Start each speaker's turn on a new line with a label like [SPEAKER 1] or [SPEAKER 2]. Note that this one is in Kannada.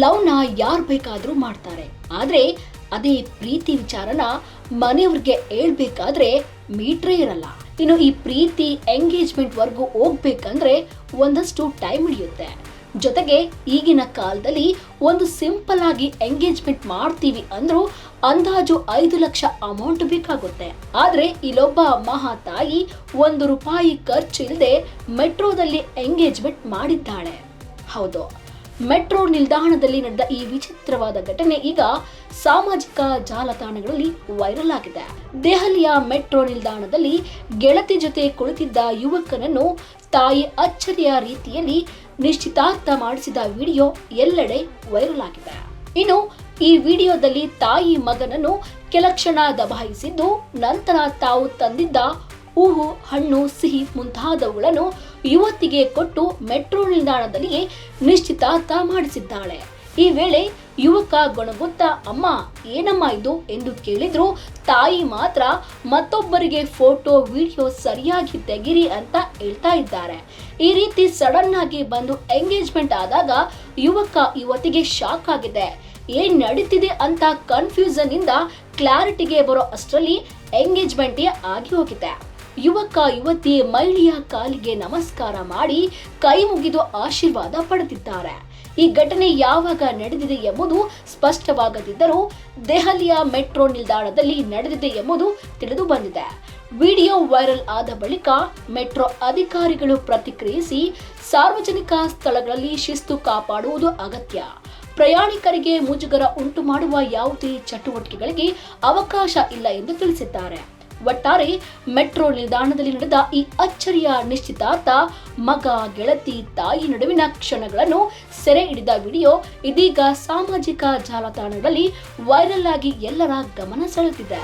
[SPEAKER 1] ಲವ್ನ ಯಾರು ಬೇಕಾದರೂ ಮಾಡ್ತಾರೆ. ಆದರೆ ಅದೇ ಪ್ರೀತಿ ವಿಚಾರನ ಮನೆಯವ್ರಿಗೆ ಹೇಳ್ಬೇಕಾದ್ರೆ ಮೀಟ್ರೇ ಇರಲ್ಲ. ಇನ್ನು ಈ ಪ್ರೀತಿ ಎಂಗೇಜ್ಮೆಂಟ್ ವರ್ಗೂ ಹೋಗ್ಬೇಕಂದ್ರೆ ಒಂದಷ್ಟು ಟೈಮ್ ಹಿಡಿಯುತ್ತೆ. ಜೊತೆಗೆ ಈಗಿನ ಕಾಲದಲ್ಲಿ ಒಂದು ಸಿಂಪಲ್ ಆಗಿ ಎಂಗೇಜ್ಮೆಂಟ್ ಮಾಡ್ತೀವಿ ಅಂದ್ರೂ ಅಂದಾಜು ಐದು ಲಕ್ಷ ಅಮೌಂಟ್ ಬೇಕಾಗುತ್ತೆ. ಆದ್ರೆ ಇಲ್ಲೊಬ್ಬ ಮಹಾ ತಾಯಿ ಒಂದು ರೂಪಾಯಿ ಖರ್ಚಿಲ್ಲದೆ ಮೆಟ್ರೋದಲ್ಲಿ ಎಂಗೇಜ್ಮೆಂಟ್ ಮಾಡಿದ್ದಾಳೆ. ಹೌದು. ಮೆಟ್ರೋ ನಿಲ್ದಾಣದಲ್ಲಿ ನಡೆದ ಈ ವಿಚಿತ್ರವಾದ ಘಟನೆ ಈಗ ಸಾಮಾಜಿಕ ಜಾಲತಾಣಗಳಲ್ಲಿ ವೈರಲ್ ಆಗಿದೆ. ದೆಹಲಿಯ ಮೆಟ್ರೋ ನಿಲ್ದಾಣದಲ್ಲಿ ಗೆಳತಿ ಜೊತೆ ಕುಳಿತಿದ್ದ ಯುವಕನನ್ನು ತಾಯಿ ಅಚ್ಚರಿಯ ರೀತಿಯಲ್ಲಿ ನಿಶ್ಚಿತಾರ್ಥ ಮಾಡಿಸಿದ ವಿಡಿಯೋ ಎಲ್ಲೆಡೆ ವೈರಲ್ ಆಗಿದೆ. ಇನ್ನು ಈ ವಿಡಿಯೋದಲ್ಲಿ ತಾಯಿ ಮಗನನ್ನು ಕೆಲ ಕ್ಷಣ ದಬಾಯಿಸಿದ್ದು, ನಂತರ ತಾವು ತಂದಿದ್ದ ಹೂವು, ಹಣ್ಣು, ಸಿಹಿ ಮುಂತಾದವುಗಳನ್ನು ಯುವತಿಗೆ ಕೊಟ್ಟು ಮೆಟ್ರೋ ನಿಲ್ದಾಣದಲ್ಲಿಯೇ ನಿಶ್ಚಿತಾರ್ಥ ಮಾಡಿಸಿದ್ದಾಳೆ. ಈ ವೇಳೆ ಯುವಕ ಗೊಣಗುತ್ತಾ, ಅಮ್ಮ, ಏನಮ್ಮ ಇದು? ಎಂದು ಕೇಳಿದ್ರು. ತಾಯಿ ಮಾತ್ರ, ಮತ್ತೊಬ್ಬರಿಗೆ ಫೋಟೋ, ವಿಡಿಯೋ ಸರಿಯಾಗಿ ತೆಗಿರಿ ಅಂತ ಹೇಳ್ತಾ ಇದ್ದಾರೆ. ಈ ರೀತಿ ಸಡನ್ ಆಗಿ ಬಂದು ಎಂಗೇಜ್ಮೆಂಟ್ ಆದಾಗ ಯುವಕ ಯುವತಿಗೆ ಶಾಕ್ ಆಗಿದೆ. ಏನ್ ನಡೀತಿದೆ ಅಂತ ಕನ್ಫ್ಯೂಸನ್ ಇಂದ ಕ್ಲಾರಿಟಿಗೆ ಬರೋ ಅಷ್ಟರಲ್ಲಿ ಎಂಗೇಜ್ಮೆಂಟ್ ಆಗಿ ಹೋಗಿದೆ. ಯುವಕ, ಯುವತಿ ಮಹಿಳೆಯ ಕಾಲಿಗೆ ನಮಸ್ಕಾರ ಮಾಡಿ ಕೈ ಮುಗಿದು ಆಶೀರ್ವಾದ ಪಡೆದಿದ್ದಾರೆ. ಈ ಘಟನೆ ಯಾವಾಗ ನಡೆದಿದೆ ಎಂಬುದು ಸ್ಪಷ್ಟವಾಗದಿದ್ದರೂ ದೆಹಲಿಯ ಮೆಟ್ರೋ ನಿಲ್ದಾಣದಲ್ಲಿ ನಡೆದಿದೆ ಎಂಬುದು ತಿಳಿದು ಬಂದಿದೆ. ವಿಡಿಯೋ ವೈರಲ್ ಆದ ಬಳಿಕ ಮೆಟ್ರೋ ಅಧಿಕಾರಿಗಳು ಪ್ರತಿಕ್ರಿಯಿಸಿ ಸಾರ್ವಜನಿಕ ಸ್ಥಳಗಳಲ್ಲಿ ಶಿಸ್ತು ಕಾಪಾಡುವುದು ಅಗತ್ಯ. ಪ್ರಯಾಣಿಕರಿಗೆ ಮುಜುಗರ ಉಂಟು ಮಾಡುವ ಯಾವುದೇ ಚಟುವಟಿಕೆಗಳಿಗೆ ಅವಕಾಶ ಇಲ್ಲ ಎಂದು ತಿಳಿಸಿದ್ದಾರೆ. ಒಟ್ಟಾರೆ ಮೆಟ್ರೋ ನಿಲ್ದಾಣದಲ್ಲಿ ನಡೆದ ಈ ಅಚ್ಚರಿಯ ನಿಶ್ಚಿತಾರ್ಥ ಮಗ, ಗೆಳತಿ, ತಾಯಿ ನಡುವಿನ ಕ್ಷಣಗಳನ್ನು ಸೆರೆ ಹಿಡಿದ ವಿಡಿಯೋ ಇದೀಗ ಸಾಮಾಜಿಕ ಜಾಲತಾಣಗಳಲ್ಲಿ ವೈರಲ್ ಆಗಿ ಎಲ್ಲರ ಗಮನ ಸೆಳೆದಿದೆ.